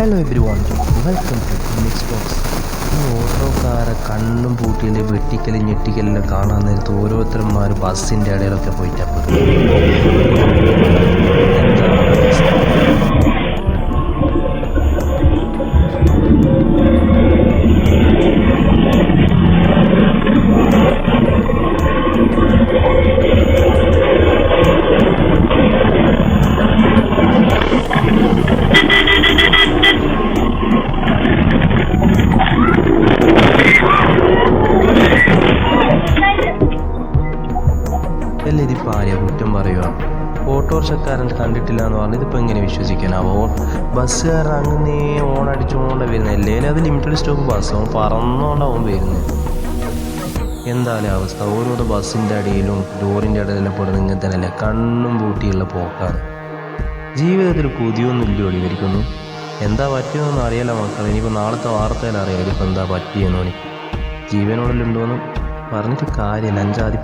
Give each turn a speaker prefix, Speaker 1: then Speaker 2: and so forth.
Speaker 1: Hello every welcome to mix box ഓട്ടോക്കാരെ കണ്ണും പൂട്ടിന്റെ വെട്ടിക്കലും ഞെട്ടിക്കലെല്ലാം കാണാൻ നേരത്ത് ഓരോരുത്തരന്മാർ ബസ്സിന്റെ ഇടയിലൊക്കെ പോയിട്ടപ്പോൾ ഇതിപ്പോൾ ആരെയാ കുറ്റം പറയുക. ഓട്ടോറിക്ഷക്കാരൻ കണ്ടിട്ടില്ല എന്ന് പറഞ്ഞ് ഇതിപ്പോൾ എങ്ങനെ വിശ്വസിക്കാനാവോ? ബസ്സുകാരൻ അങ്ങനെ ഓണടിച്ചുകൊണ്ട് വരുന്നത് അല്ലെങ്കിൽ അത് ലിമിറ്റഡ് സ്റ്റോപ്പ് ബസ് പറന്നുകൊണ്ടാവും വരുന്നത് എന്തായാലും അവസ്ഥ? ഓരോരോ ബസ്സിന്റെ അടിയിലും ലോറിന്റെ ഇടയിലും പെടുന്ന ഇങ്ങനെ തന്നെയല്ലേ? കണ്ണും പൂട്ടിയുള്ള പോക്കാണ്. ജീവിതത്തിൽ കൊതിയൊന്നും ഇല്ല ഇവർക്കൊന്നും എന്താ പറ്റിയതെന്ന് അറിയാലോ മക്കൾ ഇനിയിപ്പോൾ നാളത്തെ വാർത്തയിൽ അറിയാം ഇതിപ്പോൾ എന്താ പറ്റിയെന്നോ ജീവനോടെല്ലാം ഉണ്ടോയെന്നും പറഞ്ഞിട്ട് കാര്യമില്ല. അഞ്ചാതി